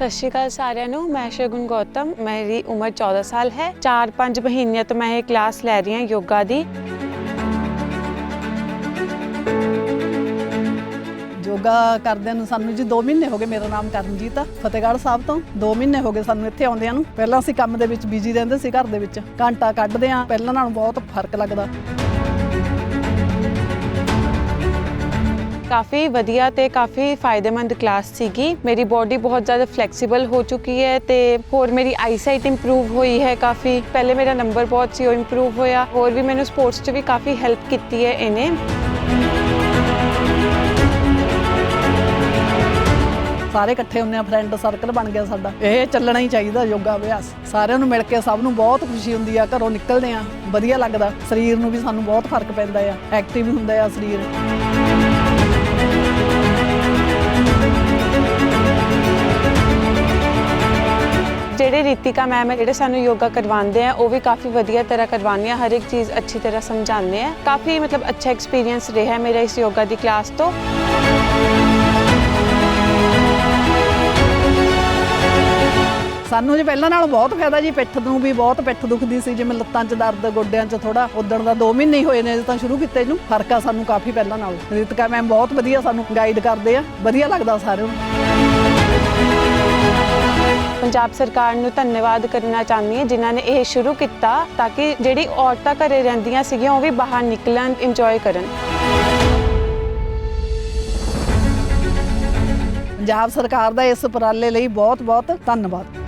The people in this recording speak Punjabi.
ਸਤਿ ਸ਼੍ਰੀ ਅਕਾਲ ਸਾਰਿਆਂ ਨੂੰ, ਮੈਂ ਸ਼ਗੁਨ ਗੌਤਮ, ਮੇਰੀ ਉਮਰ 14 ਸਾਲ ਹੈ। 4-5 ਮਹੀਨਿਆਂ ਤੋਂ ਮੈਂ ਇਹ ਕਲਾਸ ਲੈ ਰਹੀ ਹਾਂ ਯੋਗਾ ਦੀ। ਯੋਗਾ ਕਰਦਿਆਂ ਨੂੰ ਸਾਨੂੰ ਜੀ 2 ਮਹੀਨੇ ਹੋ ਗਏ ਮੇਰਾ ਨਾਮ ਕਰਨਜੀਤ ਆ, ਫਤਿਹਗੜ੍ਹ ਸਾਹਿਬ ਤੋਂ। 2 ਮਹੀਨੇ ਹੋ ਗਏ ਸਾਨੂੰ ਇੱਥੇ ਆਉਂਦਿਆਂ ਨੂੰ। ਪਹਿਲਾਂ ਅਸੀਂ ਕੰਮ ਦੇ ਵਿੱਚ ਬਿਜ਼ੀ ਰਹਿੰਦੇ ਸੀ ਘਰ ਦੇ ਵਿੱਚ। ਘੰਟਾ ਕੱਢਦੇ ਆ ਪਹਿਲਾਂ ਨਾਲੋਂ ਬਹੁਤ ਫ਼ਰਕ ਲੱਗਦਾ। ਕਾਫੀ ਵਧੀਆ ਤੇ ਕਾਫੀ ਫਾਇਦੇਮੰਦ ਕਲਾਸ ਸੀਗੀ। ਮੇਰੀ ਬਾਡੀ ਬਹੁਤ ਜ਼ਿਆਦਾ ਫਲੈਕਸੀਬਲ ਹੋ ਚੁੱਕੀ ਹੈ ਤੇ ਹੋਰ ਮੇਰੀ ਆਈਸਾਈਟ ਇੰਪਰੂਵ ਹੋਈ ਹੈ ਕਾਫੀ। ਪਹਿਲੇ ਮੇਰਾ ਨੰਬਰ ਬਹੁਤ ਸੀ, ਉਹ ਇੰਪਰੂਵ ਹੋਇਆ। ਹੋਰ ਵੀ ਮੈਨੂੰ ਸਪੋਰਟਸ 'ਚ ਵੀ ਕਾਫੀ ਹੈਲਪ ਕੀਤੀ ਹੈ ਇਹਨੇ। ਸਾਰੇ ਇਕੱਠੇ ਹੁੰਦੇ ਆ ਫਰੈਂਡ ਸਰਕਲ ਬਣ ਗਿਆ ਸਾਡਾ। ਇਹ ਚੱਲਣਾ ਹੀ ਚਾਹੀਦਾ, ਯੋਗਾ ਅਭਿਆਸ। ਸਾਰਿਆਂ ਨੂੰ ਮਿਲ ਕੇ ਸਭ ਨੂੰ ਬਹੁਤ ਖੁਸ਼ੀ ਹੁੰਦੀ ਆ, ਘਰੋਂ ਨਿਕਲਦੇ ਆ, ਵਧੀਆ ਲੱਗਦਾ। ਸਰੀਰ ਨੂੰ ਵੀ ਸਾਨੂੰ ਬਹੁਤ ਫ਼ਰਕ ਪੈਂਦਾ ਆ। ਐਕਟਿਵ ਹੁੰਦਾ ਆ ਸਰੀਰ। ਜਿਹੜੇ ਰੀਤਿਕਾ ਮੈਮ ਹੈ, ਜਿਹੜੇ ਸਾਨੂੰ ਯੋਗਾ ਕਰਵਾਉਂਦੇ ਆ, ਉਹ ਵੀ ਕਾਫੀ ਵਧੀਆ ਤਰ੍ਹਾਂ ਕਰਵਾਉਂਦੇ ਆ, ਹਰ ਇੱਕ ਚੀਜ਼ ਅੱਛੀ ਤਰ੍ਹਾਂ ਸਮਝਾਉਂਦੇ ਆ। ਕਾਫੀ ਮਤਲਬ ਅੱਛਾ ਐਕਸਪੀਰੀਅੰਸ ਰਿਹਾ ਮੇਰਾ ਇਸ ਯੋਗਾ ਦੀ ਕਲਾਸ ਤੋਂ। ਸਾਨੂੰ ਜੇ ਪਹਿਲਾਂ ਨਾਲੋਂ ਬਹੁਤ ਫਾਇਦਾ ਜੀ, ਪਿੱਠ ਨੂੰ ਵੀ ਬਹੁਤ, ਪਿੱਠ ਦੁਖਦੀ ਸੀ, ਜਿਵੇਂ ਲੱਤਾਂ 'ਚ ਦਰਦ, ਗੋਡਿਆਂ 'ਚ ਥੋੜਾ ਉਦਣ ਦਾ 2 ਮਹੀਨੇ ਹੀ ਹੋਏ ਨੇ ਤਾਂ ਸ਼ੁਰੂ ਕੀਤੇ ਨੂੰ, ਫ਼ਰਕ ਆ ਸਾਨੂੰ ਕਾਫੀ ਪਹਿਲਾਂ ਨਾਲੋਂ। ਰਿਤਕਾ ਮੈਮ ਬਹੁਤ ਵਧੀਆ ਸਾਨੂੰ ਗਾਈਡ ਕਰਦੇ ਆ, ਵਧੀਆ ਲੱਗਦਾ ਸਾਰਿਆਂ ਨੂੰ। ਪੰਜਾਬ ਸਰਕਾਰ ਨੂੰ ਧੰਨਵਾਦ ਕਰਨਾ ਚਾਹੁੰਦੀ ਹਾਂ, ਜਿਨ੍ਹਾਂ ਨੇ ਇਹ ਸ਼ੁਰੂ ਕੀਤਾ ਤਾਂ ਕਿ ਜਿਹੜੀ ਔਰਤਾਂ ਘਰੇ ਰਹਿੰਦੀਆਂ ਸੀਗੀਆਂ, ਉਹ ਵੀ ਬਾਹਰ ਨਿਕਲਣ ਇੰਜੋਏ ਕਰਨ। ਪੰਜਾਬ ਸਰਕਾਰ ਦਾ ਇਸ ਉਪਰਾਲੇ ਲਈ ਬਹੁਤ ਬਹੁਤ ਧੰਨਵਾਦ।